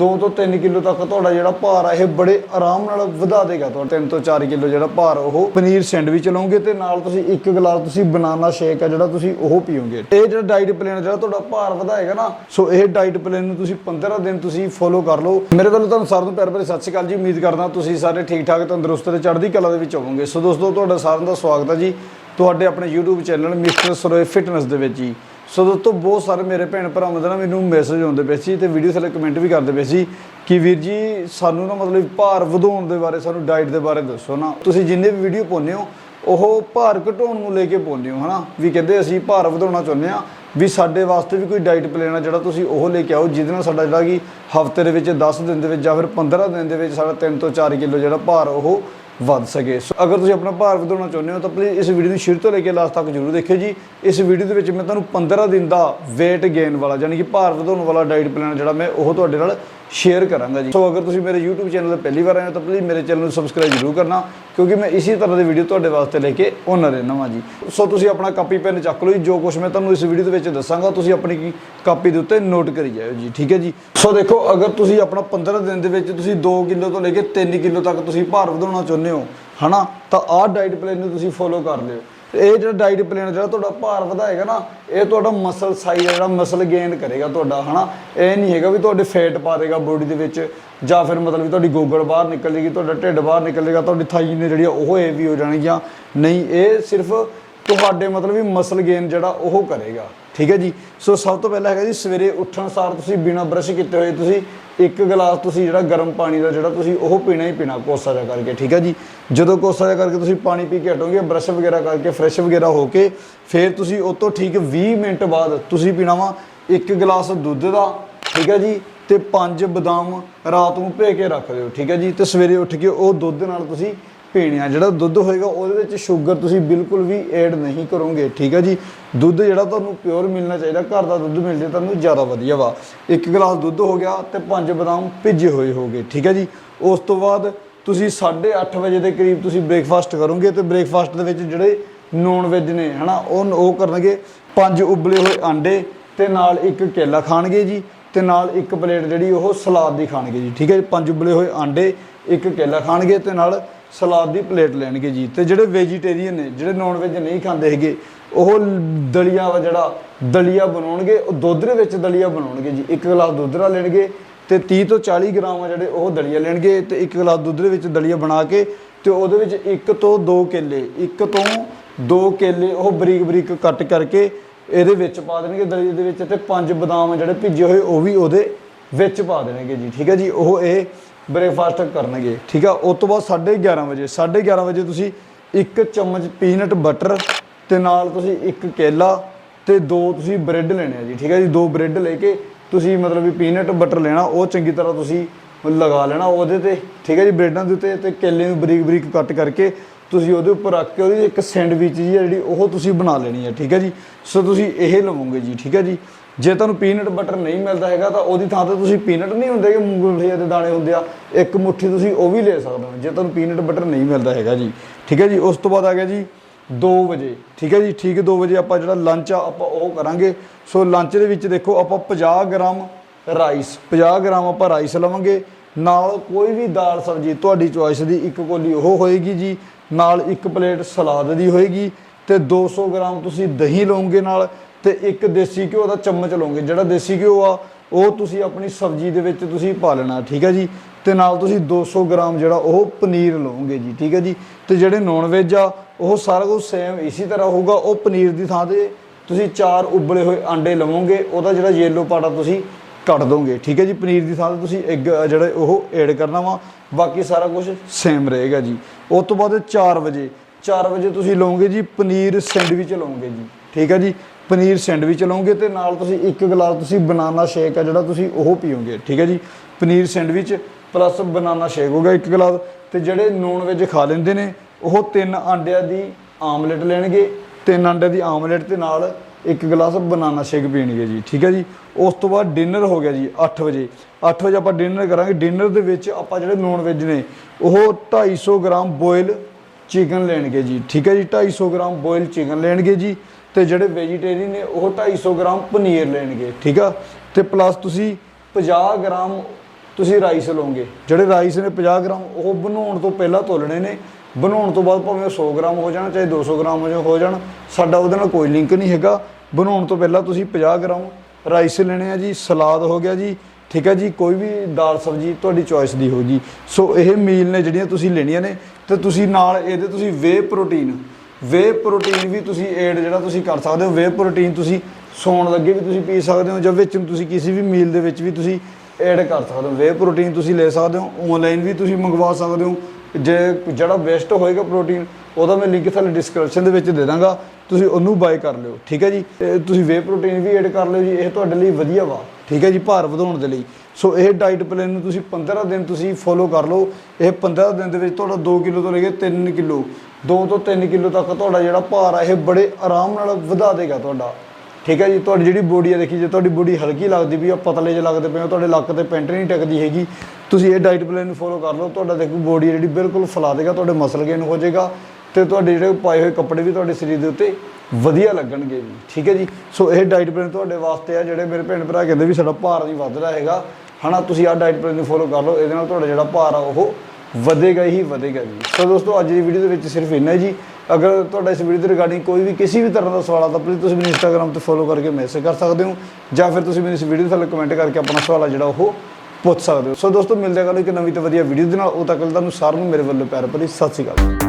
2 ਤੋਂ 3 ਕਿਲੋ ਤੱਕ ਤੁਹਾਡਾ ਜਿਹੜਾ ਭਾਰ ਆ, ਇਹ ਬੜੇ ਆਰਾਮ ਨਾਲ ਵਧਾ ਦੇਗਾ ਤੁਹਾਡਾ। 3 ਤੋਂ 4 ਕਿਲੋ ਜਿਹੜਾ ਭਾਰ ਉਹ ਪਨੀਰ ਸੈਂਡਵਿਚ ਲਓਗੇ ਤੇ ਨਾਲ ਤੁਸੀਂ ਇੱਕ ਗਲਾਸ ਤੁਸੀਂ ਬਨਾਨਾ ਸ਼ੇਕ ਆ ਜਿਹੜਾ ਤੁਸੀਂ ਉਹ ਪੀਓਗੇ। ਇਹ ਜਿਹੜਾ ਡਾਈਟ ਪਲਾਨ ਜਿਹੜਾ ਤੁਹਾਡਾ ਭਾਰ ਵਧਾਏਗਾ ਨਾ, ਸੋ ਇਹ ਡਾਈਟ ਪਲਾਨ ਨੂੰ ਤੁਸੀਂ 15 ਦਿਨ ਤੁਸੀਂ ਫੋਲੋ ਕਰ ਲਓ। ਮੇਰੇ ਵੱਲੋਂ ਤੁਹਾਨੂੰ ਸਾਰਿਆਂ ਨੂੰ ਪਿਆਰ ਭਰੀ ਸਤਿ ਸ਼੍ਰੀ ਅਕਾਲ ਜੀ। ਉਮੀਦ ਕਰਦਾ ਤੁਸੀਂ ਸਾਰੇ ਠੀਕ ਠਾਕ ਤੰਦਰੁਸਤ ਤੇ ਚੜ੍ਹਦੀ ਕਲਾ ਦੇ ਵਿੱਚ ਹੋਵੋਗੇ। ਸੋ ਦੋਸਤੋ, ਤੁਹਾਡਾ ਸਾਰਿਆਂ ਦਾ ਸਵਾਗਤ ਹੈ ਜੀ। ਤੁਹਾਡੇ ਆਪਣੇ YouTube channel mister Saroye fitness ਦੇ ਵਿੱਚ ਜੀ। ਸੋ ਦੋਸਤੋ, ਬਹੁਤ ਸਾਰੇ ਮੇਰੇ ਭੈਣ ਭਰਾਵਾਂ ਦੇ ਨਾ ਮੈਨੂੰ ਮੈਸੇਜ ਆਉਂਦੇ ਪਏ ਸੀ ਤੇ ਵੀਡੀਓ ਥੱਲੇ ਕਮੈਂਟ ਵੀ ਕਰਦੇ ਪਏ ਸੀ ਕਿ ਵੀਰ ਜੀ, ਸਾਨੂੰ ਨਾ ਮਤਲਬ ਭਾਰ ਵਧਾਉਣ ਦੇ ਬਾਰੇ, ਸਾਨੂੰ ਡਾਈਟ ਦੇ ਬਾਰੇ ਦੱਸੋ ਨਾ। ਤੁਸੀਂ ਜਿੰਨੇ ਵੀ ਵੀਡੀਓ ਪਾਉਂਦੇ ਹੋ, ਉਹ ਭਾਰ ਘਟਾਉਣ ਨੂੰ ਲੈ ਕੇ ਪਾਉਂਦੇ ਹੋ, ਹਨਾ? ਵੀ ਕਹਿੰਦੇ ਅਸੀਂ ਭਾਰ ਵਧਾਉਣਾ ਚਾਹੁੰਦੇ ਆ ਵੀ ਸਾਡੇ ਵਾਸਤੇ ਵੀ ਕੋਈ ਡਾਈਟ ਪਲਾਨ ਆ ਜਿਹੜਾ ਤੁਸੀਂ ਉਹ ਲੈ ਕੇ ਆਓ, ਜਿਹਦੇ ਨਾਲ ਸਾਡਾ ਜਿਹੜਾ ਕਿ ਹਫ਼ਤੇ ਦੇ ਵਿੱਚ 10 ਦਿਨ ਦੇ ਵਿੱਚ ਜਾਂ ਫਿਰ 15 ਦਿਨ ਦੇ ਵਿੱਚ ਸਾਡਾ 3 ਤੋਂ 4 ਕਿਲੋ ਜਿਹੜਾ ਭਾਰ ਉਹ ਵੱਧ ਸਕੇ। ਸੋ ਅਗਰ ਤੁਸੀਂ ਆਪਣਾ ਭਾਰ ਵਧਾਉਣਾ ਚਾਹੁੰਦੇ ਹੋ, ਤਾਂ ਪਲੀਜ਼ ਇਸ ਵੀਡੀਓ ਨੂੰ ਸ਼ੁਰੂ ਤੋਂ ਲੈ ਕੇ ਲਾਸਟ ਤੱਕ ਜਰੂਰ ਦੇਖਿਓ ਜੀ। ਇਸ ਵੀਡੀਓ ਦੇ ਵਿੱਚ ਮੈਂ ਤੁਹਾਨੂੰ 15 ਦਿਨ ਦਾ weight gain ਵਾਲਾ, ਯਾਨੀ ਕਿ ਭਾਰ ਵਧਾਉਣ ਵਾਲਾ ਡਾਈਟ ਪਲਾਨ ਜਿਹੜਾ ਮੈਂ ਉਹ ਤੁਹਾਡੇ ਨਾਲ ਸ਼ੇਅਰ ਕਰਾਂਗਾ ਜੀ। ਸੋ ਅਗਰ ਤੁਸੀਂ ਮੇਰੇ YouTube ਚੈਨਲ ਤੇ ਪਹਿਲੀ ਵਾਰ ਆਏ ਹੋ, ਤਾਂ ਪਲੀਜ਼ ਮੇਰੇ ਚੈਨਲ ਨੂੰ ਸਬਸਕ੍ਰਾਈਬ ਜਰੂਰ ਕਰਨਾ, ਕਿਉਂਕਿ ਮੈਂ ਇਸੇ ਤਰ੍ਹਾਂ ਦੀ ਵੀਡੀਓ ਤੁਹਾਡੇ ਵਾਸਤੇ ਲੈ ਕੇ ਆਉਣਾ ਰਹਿਣਾ ਵਾਂ ਜੀ। ਸੋ ਤੁਸੀਂ ਆਪਣਾ ਕਾਪੀ ਪੈਨ ਚੱਕ ਲਓ ਜੀ, ਜੋ ਕੁਝ ਮੈਂ ਤੁਹਾਨੂੰ ਇਸ ਵੀਡੀਓ ਦੇ ਵਿੱਚ ਦੱਸਾਂਗਾ, ਤੁਸੀਂ ਆਪਣੀ ਕਾਪੀ ਦੇ ਉੱਤੇ ਨੋਟ ਕਰੀ ਜਾਇਓ ਜੀ, ਠੀਕ ਹੈ ਜੀ? ਸੋ ਦੇਖੋ, ਅਗਰ ਤੁਸੀਂ ਆਪਣਾ 15 ਦਿਨ ਦੇ ਵਿੱਚ ਤੁਸੀਂ 2 ਕਿਲੋ ਤੋਂ ਲੈ ਕੇ 3 ਕਿਲੋ ਤੱਕ ਤੁਸੀਂ ਭਾਰ ਵਧਾਉਣਾ ਚਾਹੁੰਦੇ ਹੋ, ਹਨਾ? ਤਾਂ ਆਹ ਡਾਈਟ ਪਲਾਨ ਨੂੰ ਤੁਸੀਂ ਫੋਲੋ ਕਰ ਲਿਓ। ਇਹ ਜਿਹੜਾ ਡਾਈਟ ਪਲਾਨ ਜਿਹੜਾ ਤੁਹਾਡਾ ਭਾਰ ਵਧਾਏਗਾ ਨਾ, ਇਹ ਤੁਹਾਡਾ ਮਸਲ ਸਾਈਜ਼ ਜਿਹੜਾ ਮਸਲ ਗੇਨ ਕਰੇਗਾ ਤੁਹਾਡਾ, ਹਨਾ? ਇਹ ਨਹੀਂ ਹੈਗਾ ਵੀ ਤੁਹਾਡੇ ਫੈਟ ਪਾ ਦੇਗਾ ਬੋਡੀ ਦੇ ਵਿੱਚ, ਜਾਂ ਫਿਰ ਮਤਲਬ ਵੀ ਤੁਹਾਡੀ ਗੋਗਲ ਬਾਹਰ ਨਿਕਲ ਜੇਗੀ ਤੁਹਾਡਾ ਢਿੱਡ ਬਾਹਰ ਨਿਕਲੇਗਾ, ਤੁਹਾਡੀ ਥਾਈ ਨੇ ਜਿਹੜੀ ਉਹ ਇਹ ਵੀ ਹੋ ਜਾਣਗੀਆਂ। ਨਹੀਂ, ਇਹ ਸਿਰਫ ਤੁਹਾਡੇ ਮਤਲਬ ਵੀ ਮਸਲ ਗੇਨ ਜਿਹੜਾ ਉਹ ਕਰੇਗਾ। ਠੀਕ ਹੈ ਜੀ? ਸੋ ਸਭ ਤੋਂ ਪਹਿਲਾਂ ਹੈਗਾ ਜੀ, ਸਵੇਰੇ ਉੱਠਣ ਸਾਰ ਤੁਸੀਂ ਬਿਨਾ ਬ੍ਰਸ਼ ਕੀਤੇ ਹੋਏ ਤੁਸੀਂ ਇੱਕ ਗਲਾਸ ਤੁਸੀਂ ਜਿਹੜਾ ਗਰਮ ਪਾਣੀ ਦਾ ਜਿਹੜਾ ਤੁਸੀਂ ਉਹ ਪੀਣਾ ਹੀ ਪੀਣਾ, ਕੋਸਾ ਜਿਹਾ ਕਰਕੇ, ਠੀਕ ਹੈ ਜੀ? ਜਦੋਂ ਕੋਸਾ ਜਿਹਾ ਕਰਕੇ ਤੁਸੀਂ ਪਾਣੀ ਪੀ ਕੇ ਹਟੋਗੇ ਬ੍ਰਸ਼ ਵਗੈਰਾ ਕਰਕੇ ਫਰੈਸ਼ ਵਗੈਰਾ ਹੋ ਕੇ, ਫਿਰ ਤੁਸੀਂ ਉਹ ਤੋਂ ਠੀਕ 20 ਮਿੰਟ ਬਾਅਦ ਤੁਸੀਂ ਪੀਣਾ ਵਾ ਇੱਕ ਗਲਾਸ ਦੁੱਧ ਦਾ, ਠੀਕ ਹੈ ਜੀ? ਤੇ ਪੰਜ ਬਦਾਮ ਰਾਤ ਨੂੰ ਭੇ ਕੇ ਰੱਖ ਦਿਓ, ਠੀਕ ਹੈ ਜੀ? ਤੇ ਸਵੇਰੇ ਉੱਠ ਕੇ ਉਹ ਦੁੱਧ ਨਾਲ ਤੁਸੀਂ ਪੀਣੇ ਜਿਹੜਾ ਦੁੱਧ ਹੋਏਗਾ ਉਹਦੇ ਵਿੱਚ ਸ਼ੂਗਰ ਤੁਸੀਂ ਬਿਲਕੁਲ ਵੀ ਐਡ ਨਹੀਂ ਕਰੋਗੇ, ਠੀਕ ਹੈ ਜੀ? ਦੁੱਧ ਜਿਹੜਾ ਤੁਹਾਨੂੰ ਪਿਓਰ ਮਿਲਣਾ ਚਾਹੀਦਾ, ਘਰ ਦਾ ਦੁੱਧ ਮਿਲ ਜੇ ਤੁਹਾਨੂੰ ਜ਼ਿਆਦਾ ਵਧੀਆ ਵਾ। ਇੱਕ ਗਲਾਸ ਦੁੱਧ ਹੋ ਗਿਆ ਤੇ ਪੰਜ ਬਦਾਮ ਭਿੱਜੇ ਹੋਏ ਹੋਗੇ ਠੀਕ ਹੈ ਜੀ? ਉਸ ਤੋਂ ਬਾਅਦ ਤੁਸੀਂ 8:30 ਵਜੇ ਦੇ ਕਰੀਬ ਤੁਸੀਂ ਬ੍ਰੇਕਫਾਸਟ ਕਰੋਗੇ ਤੇ ਬ੍ਰੇਕਫਾਸਟ ਦੇ ਵਿੱਚ ਜਿਹੜੇ ਨੌਨ ਵੈਜ ਨੇ, ਹਨਾ, ਉਹ ਉਹ ਕਰਨਗੇ ਪੰਜ ਉਬਲੇ ਹੋਏ ਆਂਡੇ ਤੇ ਨਾਲ ਇੱਕ ਕੇਲਾ ਖਾਣਗੇ ਜੀ। ਤੇ ਨਾਲ ਇੱਕ ਪਲੇਟ ਜਿਹੜੀ ਉਹ ਸਲਾਦ ਦੀ ਖਾਣਗੇ ਜੀ, ਠੀਕ ਹੈ ਜੀ? ਪੰਜ ਉਬਲੇ ਹੋਏ ਆਂਡੇ, ਇੱਕ ਕੇਲਾ ਖਾਣਗੇ ਤੇ ਨਾਲ ਸਲਾਦ ਦੀ ਪਲੇਟ ਲੈਣਗੇ ਜੀ। ਤੇ ਜਿਹੜੇ ਵੈਜੀਟੇਰੀਅਨ ਨੇ, ਜਿਹੜੇ ਨੌਨ ਵੈਜ ਨਹੀਂ ਖਾਂਦੇ ਹੈਗੇ, ਉਹ ਦਲੀਆ ਵਾ ਜਿਹੜਾ, ਦਲੀਆ ਬਣਾਉਣਗੇ, ਉਹ ਦੁੱਧ ਦੇ ਵਿੱਚ ਦਲੀਆ ਬਣਾਉਣਗੇ ਜੀ। ਇੱਕ ਗਲਾਸ ਦੁੱਧ ਦਾ ਲੈਣਗੇ ਤੇ 30 ਤੋਂ 40 ਗ੍ਰਾਮ ਆ ਜਿਹੜੇ ਉਹ ਦਲੀਆ ਲੈਣਗੇ ਤੇ ਇੱਕ ਗਲਾਸ ਦੁੱਧ ਦੇ ਵਿੱਚ ਦਲੀਆ ਬਣਾ ਕੇ ਤੇ ਉਹਦੇ ਵਿੱਚ ਇੱਕ ਤੋਂ ਦੋ ਕੇਲੇ, ਇੱਕ ਤੋਂ ਦੋ ਕੇਲੇ ਉਹ ਬਰੀਕ ਬਰੀਕ ਕੱਟ ਕਰਕੇ ਇਹਦੇ ਵਿੱਚ ਪਾ ਦੇਣਗੇ ਦਲੀਏ ਦੇ ਵਿੱਚ ਤੇ ਪੰਜ ਬਦਾਮ ਜਿਹੜੇ ਭਿੱਜੇ ਹੋਏ ਉਹ ਵੀ ਉਹਦੇ ਵਿੱਚ ਪਾ ਦੇਣਗੇ ਜੀ, ਠੀਕ ਹੈ ਜੀ? ਉਹ ਇਹ ਬ੍ਰੇਕਫਾਸਟ ਕਰਨਗੇ, ਠੀਕ ਆ? ਉਸ ਤੋਂ ਬਾਅਦ 11:30 ਵਜੇ 11:30 ਵਜੇ ਤੁਸੀਂ ਇੱਕ ਚਮਚ ਪੀਨਟ ਬਟਰ ਤੇ ਨਾਲ ਤੁਸੀਂ ਇੱਕ ਕੇਲਾ ਤੇ ਦੋ ਤੁਸੀਂ ਬ੍ਰੈਡ ਲੈਣੇ ਆ ਜੀ, ਠੀਕ ਹੈ ਜੀ? ਦੋ ਬ੍ਰੈਡ ਲੈ ਕੇ ਤੁਸੀਂ ਮਤਲਬ ਵੀ ਪੀਨਟ ਬਟਰ ਲੈਣਾ, ਉਹ ਚੰਗੀ ਤਰ੍ਹਾਂ ਤੁਸੀਂ ਲਗਾ ਲੈਣਾ ਉਹਦੇ ਤੇ, ਠੀਕ ਹੈ ਜੀ? ਬ੍ਰੈਡਾਂ ਦੇ ਉੱਤੇ ਤੇ ਕੇਲੇ ਨੂੰ ਬਰੀਕ ਬਰੀਕ ਕੱਟ ਕਰਕੇ ਤੁਸੀਂ ਉਹਦੇ ਉੱਪਰ ਰੱਖ ਕੇ ਉਹਦੀ ਇੱਕ ਸੈਂਡਵਿਚ ਜੀ ਆ ਜਿਹੜੀ, ਉਹ ਤੁਸੀਂ ਬਣਾ ਲੈਣੀ ਹੈ ਠੀਕ ਹੈ ਜੀ? ਸੋ ਤੁਸੀਂ ਇਹ ਲਵੋਗੇ ਜੀ, ਠੀਕ ਹੈ ਜੀ? ਜੇ ਤੁਹਾਨੂੰ ਪੀਨਟ ਬਟਰ ਨਹੀਂ ਮਿਲਦਾ ਹੈਗਾ, ਤਾਂ ਉਹਦੀ ਥਾਂ ਤੇ ਤੁਸੀਂ ਪੀਨਟ ਨਹੀਂ ਹੁੰਦੇ ਕਿ ਮੂੰਗਫਲੀ ਦੇ ਦਾਣੇ ਹੁੰਦੇ ਆ, ਇੱਕ ਮੁੱਠੀ ਤੁਸੀਂ ਉਹ ਵੀ ਲੈ ਸਕਦੇ ਹੋ, ਜੇ ਤੁਹਾਨੂੰ ਪੀਨਟ ਬਟਰ ਨਹੀਂ ਮਿਲਦਾ ਹੈਗਾ ਜੀ, ਠੀਕ ਹੈ ਜੀ? ਉਸ ਤੋਂ ਬਾਅਦ ਆ ਗਿਆ ਜੀ 2 ਵਜੇ, ਠੀਕ ਹੈ ਜੀ? ਠੀਕ 2 ਵਜੇ ਆਪਾਂ ਜਿਹੜਾ ਲੰਚ ਆ, ਆਪਾਂ ਉਹ ਕਰਾਂਗੇ। ਸੋ ਲੰਚ ਦੇ ਵਿੱਚ ਦੇਖੋ, ਆਪਾਂ 50 ਗ੍ਰਾਮ ਰਾਈਸ 50 ਗ੍ਰਾਮ ਆਪਾਂ ਰਾਈਸ ਲਵਾਂਗੇ। ਨਾਲ ਕੋਈ ਵੀ ਦਾਲ ਸਬਜ਼ੀ, ਤੁਹਾਡੀ ਚੁਆਇਸ ਦੀ ਇੱਕ ਕੋਲੀ ਉਹ ਹੋਏਗੀ ਜੀ ਨਾਲ ਇੱਕ ਪਲੇਟ ਸਲਾਦ ਦੀ ਹੋਏਗੀ ਤੇ 200 ਗ੍ਰਾਮ ਤੁਸੀਂ ਦਹੀਂ ਲਓਗੇ ਨਾਲ ਤੇ ਇੱਕ ਦੇਸੀ ਘਿਓ ਦਾ ਚਮਚ ਲਓਗੇ। ਜਿਹੜਾ ਦੇਸੀ ਘਿਓ ਆ, ਉਹ ਤੁਸੀਂ ਆਪਣੀ ਸਬਜ਼ੀ ਦੇ ਵਿੱਚ ਤੁਸੀਂ ਪਾ ਲੈਣਾ, ਠੀਕ ਹੈ ਜੀ? ਤੇ ਨਾਲ ਤੁਸੀਂ 200 ਗ੍ਰਾਮ ਜਿਹੜਾ ਉਹ ਪਨੀਰ ਲਓਗੇ ਜੀ, ਠੀਕ ਹੈ ਜੀ? ਤੇ ਜਿਹੜੇ ਨੌਨ ਵੈਜ ਆ, ਉਹ ਸਾਰਾ ਕੁਝ ਸੇਮ ਇਸੇ ਤਰ੍ਹਾਂ ਹੋਊਗਾ। ਉਹ ਪਨੀਰ ਦੀ ਥਾਂ ਤੇ ਤੁਸੀਂ ਚਾਰ ਉਬਲੇ ਹੋਏ ਆਂਡੇ ਲਵੋਗੇ, ਉਹਦਾ ਜਿਹੜਾ ਯੈਲੋ ਪਾਟਾ ਤੁਸੀਂ ਕੱਟ ਦੋਗੇ। ਠੀਕ ਹੈ ਜੀ, ਪਨੀਰ ਦੀ ਥਾਂ ਤੇ ਤੁਸੀਂ ਇੱਕ, ਜਿਹੜਾ ਉਹ ਐਡ ਕਰਨਾ ਵਾ, ਬਾਕੀ ਸਾਰਾ ਕੁਝ ਸੇਮ ਰਹੇਗਾ ਜੀ। ਉਸ ਤੋਂ ਬਾਅਦ 4 ਵਜੇ 4 ਵਜੇ ਤੁਸੀਂ ਲਓਗੇ ਜੀ, ਪਨੀਰ ਸੈਂਡਵਿਚ ਲਓਗੇ ਜੀ। ਠੀਕ ਹੈ ਜੀ, ਪਨੀਰ ਸੈਂਡਵਿਚ ਲਓਗੇ ਤੇ ਨਾਲ ਤੁਸੀਂ ਇੱਕ ਗਲਾਸ ਤੁਸੀਂ ਬਨਾਨਾ ਸ਼ੇਕ ਆ ਜਿਹੜਾ ਤੁਸੀਂ ਉਹ ਪੀਓਗੇ। ਠੀਕ ਹੈ ਜੀ, paneer sandwich plus banana shake ਹੋ ਗਿਆ ਇੱਕ ਗਲਾਸ ਤੇ ਜਿਹੜੇ ਨੌਨ ਵੈਜ ਖਾ ਲੈਂਦੇ ਨੇ, ਉਹ ਤਿੰਨ ਆਂਡਿਆਂ ਦੀ ਆਮਲੇਟ ਲੈਣਗੇ, ਤਿੰਨ ਆਂਡਿਆਂ ਦੀ ਆਮਲੇਟ ਤੇ ਨਾਲ ਇੱਕ ਗਲਾਸ ਬਨਾਨਾ ਸ਼ੇਕ ਪੀਣਗੇ ਜੀ, ਠੀਕ ਹੈ ਜੀ? ਉਸ ਤੋਂ ਬਾਅਦ ਡਿਨਰ ਹੋ ਗਿਆ ਜੀ 8 ਵਜੇ। 8 ਵਜੇ ਆਪਾਂ ਡਿਨਰ ਕਰਾਂਗੇ। ਡਿਨਰ ਦੇ ਵਿੱਚ ਆਪਾਂ ਜਿਹੜੇ ਨੌਨ ਵੈਜ ਨੇ, ਉਹ 250 ਗ੍ਰਾਮ ਬੋਇਲ ਚਿਕਨ ਲੈਣਗੇ ਜੀ, ਠੀਕ ਹੈ ਜੀ? 250 ਗ੍ਰਾਮ ਬੋਇਲ ਚਿਕਨ ਲੈਣਗੇ ਜੀ ਤੇ ਜਿਹੜੇ ਵੈਜੀਟੇਰੀਅਨ ਨੇ, ਉਹ 250 ਗ੍ਰਾਮ ਪਨੀਰ ਲੈਣਗੇ, ਠੀਕ ਆ? ਤੇ ਪਲੱਸ ਤੁਸੀਂ 50 ਗ੍ਰਾਮ ਤੁਸੀਂ ਰਾਈਸ ਲਓਗੇ। ਜਿਹੜੇ ਰਾਈਸ ਨੇ 50 ਗ੍ਰਾਮ, ਉਹ ਬਣਾਉਣ ਤੋਂ ਪਹਿਲਾਂ ਤੋਲਣੇ ਨੇ। ਬਣਾਉਣ ਤੋਂ ਬਾਅਦ ਭਾਵੇਂ ਉਹ 100 ਗ੍ਰਾਮ ਹੋ ਜਾਣ, ਚਾਹੇ 200 ਗ੍ਰਾਮ ਹੋ ਹੋ ਜਾਣ। ਸਾਡਾ ਉਹਦੇ ਨਾਲ ਕੋਈ ਲਿੰਕ ਨਹੀਂ ਹੈਗਾ। ਬਣਾਉਣ ਤੋਂ ਪਹਿਲਾਂ ਤੁਸੀਂ 50 ਗ੍ਰਾਮ ਰਾਈਸ ਲੈਣੇ ਆ ਜੀ, ਸਲਾਦ ਹੋ ਗਿਆ ਜੀ, ਠੀਕ ਹੈ ਜੀ, ਕੋਈ ਵੀ ਦਾਲ ਸਬਜੀ ਤੁਹਾਡੀ ਚੋਇਸ ਦੀ ਹੋ ਜੀ ਸੋ ਇਹ ਮੀਲ ਨੇ ਜਿਹੜੀਆਂ ਤੁਸੀਂ ਲੈਣੀਆਂ ਨੇ, ਤੇ ਤੁਸੀਂ ਨਾਲ ਇਹਦੇ ਤੁਸੀਂ ਵੇ ਪ੍ਰੋਟੀਨ ਵੇ ਪ੍ਰੋਟੀਨ ਵੀ ਤੁਸੀਂ ਐਡ ਜਿਹੜਾ ਤੁਸੀਂ ਕਰ ਸਕਦੇ ਹੋ ਵੇ ਪ੍ਰੋਟੀਨ ਤੁਸੀਂ ਸੌਣ ਲੱਗੇ ਵੀ ਤੁਸੀਂ ਪੀ ਸਕਦੇ ਹੋ, ਜਾਂ ਵਿੱਚ ਤੁਸੀਂ ਕਿਸੇ ਵੀ ਮੀਲ ਦੇ ਵਿੱਚ ਵੀ ਤੁਸੀਂ ਐਡ ਕਰ ਸਕਦੇ ਹੋ। ਵੇ ਪ੍ਰੋਟੀਨ ਤੁਸੀਂ ਲੈ ਸਕਦੇ ਹੋ ਆਨਲਾਈਨ ਵੀ ਤੁਸੀਂ ਮੰਗਵਾ ਸਕਦੇ ਹੋ ਜੇ ਜਿਹੜਾ ਬੈਸਟ ਹੋਏਗਾ ਪ੍ਰੋਟੀਨ ਉਹਦਾ ਮੈਂ ਲਿੰਕ ਥੱਲੇ ਡਿਸਕ੍ਰਿਪਸ਼ਨ ਦੇ ਵਿੱਚ ਦੇ ਦਾਂਗਾ। ਤੁਸੀਂ ਉਹਨੂੰ ਬਾਏ ਕਰ ਲਿਓ, ਠੀਕ ਹੈ ਜੀ? ਇਹ ਤੁਸੀਂ ਵੇ ਪ੍ਰੋਟੀਨ ਵੀ ਐਡ ਕਰ ਲਿਓ ਜੀ, ਇਹ ਤੁਹਾਡੇ ਲਈ ਵਧੀਆ ਵਾ, ਠੀਕ ਹੈ ਜੀ, ਭਾਰ ਵਧਾਉਣ ਦੇ ਲਈ। ਸੋ ਇਹ ਡਾਈਟ ਪਲਾਨ ਨੂੰ ਤੁਸੀਂ 15 ਦਿਨ ਤੁਸੀਂ ਫੋਲੋ ਕਰ ਲਓ। ਇਹ 15 ਦਿਨ ਦੇ ਵਿੱਚ ਤੁਹਾਡਾ 2 ਕਿਲੋ ਤੋਂ ਲੈ ਕੇ 3 ਕਿਲੋ 2 ਤੋਂ 3 ਕਿਲੋ ਤੱਕ ਤੁਹਾਡਾ ਜਿਹੜਾ ਭਾਰ ਆ, ਇਹ ਬੜੇ ਆਰਾਮ ਨਾਲ ਵਧਾ ਦੇਗਾ ਤੁਹਾਡਾ। ਠੀਕ ਹੈ ਜੀ, ਤੁਹਾਡੀ ਜਿਹੜੀ ਬੋਡੀ ਆ, ਦੇਖੀ ਜੇ ਤੁਹਾਡੀ ਬੋਡੀ ਹਲਕੀ ਲੱਗਦੀ ਵੀ ਆ, ਪਤਲੇ ਜਿਹੇ ਲੱਗਦੇ ਪਏ ਹੋ ਤੁਹਾਡੇ ਲੱਕ ਤੇ ਪੈਂਟ ਨਹੀਂ ਟਿਕਦੀ ਹੈਗੀ ਤੁਸੀਂ ਇਹ ਡਾਈਟ ਪਲਾਨ ਨੂੰ ਫੋਲੋ ਕਰ ਲਓ, ਤੁਹਾਡਾ ਦੇਖੋ ਬੋਡੀ ਜਿਹੜੀ ਬਿਲਕੁਲ ਫੁਲਾ ਦੇਗਾ, ਤੁਹਾਡੇ ਮਸਲ ਗੇਨ ਹੋ ਜਾਏਗਾ ਤੇ ਤੁਹਾਡੇ ਜਿਹੜੇ ਪਾਏ ਹੋਏ ਕੱਪੜੇ ਵੀ ਤੁਹਾਡੇ ਸਰੀਰ ਦੇ ਉੱਤੇ ਵਧੀਆ ਲੱਗਣਗੇ ਜੀ ਠੀਕ ਹੈ ਜੀ? ਸੋ ਇਹ ਡਾਈਟ ਪਲਾਨ ਤੁਹਾਡੇ ਵਾਸਤੇ ਆ, ਜਿਹੜੇ ਮੇਰੇ ਭੈਣ ਭਰਾ ਕਹਿੰਦੇ ਵੀ ਸਾਡਾ ਭਾਰ ਨਹੀਂ ਰਿਹਾ ਹੈਗਾ। ਹਨਾ, ਤੁਸੀਂ ਆਹ ਡਾਈਟ ਪਲਾਨ ਨੂੰ ਫੋਲੋ ਕਰ ਲਓ, ਇਹਦੇ ਨਾਲ ਤੁਹਾਡਾ ਜਿਹੜਾ ਭਾਰ ਆ, ਉਹ ਵਧੇਗਾ ਹੀ ਵਧੇਗਾ ਜੀ। ਸੋ ਦੋਸਤੋ, ਅੱਜ ਦੀ ਵੀਡੀਓ ਦੇ ਵਿੱਚ ਸਿਰਫ ਇੰਨਾ ਹੀ ਜੀ। ਅਗਰ ਤੁਹਾਡਾ ਇਸ ਵੀਡੀਓ ਦੇ ਰਿਗਾਰਡਿੰਗ ਕੋਈ ਵੀ ਕਿਸੇ ਵੀ ਤਰ੍ਹਾਂ ਦਾ ਸਵਾਲ ਆ, ਤਾਂ ਪਲੀਜ਼ ਤੁਸੀਂ ਮੈਨੂੰ ਇੰਸਟਾਗ੍ਰam ਤੇ ਫੋਲੋ ਕਰਕੇ ਮੈਸੇਜ ਕਰ ਸਕਦੇ ਹੋ, ਜਾਂ ਫਿਰ ਤੁਸੀਂ ਮੈਨੂੰ ਇਸ ਵੀਡੀਓ ਥੱਲੇ ਕਮੈਂਟ ਕਰਕੇ ਆਪਣਾ ਸਵਾਲ ਆ, ਜਿਹੜਾ ਉਹ ਪੁੱਛ ਸਕਦੇ ਹੋ। ਸੋ ਦੋਸਤੋ, ਮਿਲਦੇ ਹਾਂ ਕੱਲ੍ਹ ਇੱਕ ਨਵੀਂ ਤੇ ਵਧੀਆ ਵੀਡੀਓ ਦੇ ਨਾਲ। ਉਹ ਤੱਕ ਤੁਹਾਨੂੰ ਸਾਰਿਆਂ ਨੂੰ ਮੇਰੇ ਵੱਲੋਂ ਪਿਆਰ ਭਰੀ ਸਤਿ ਸ਼੍ਰੀ ਅਕਾਲ।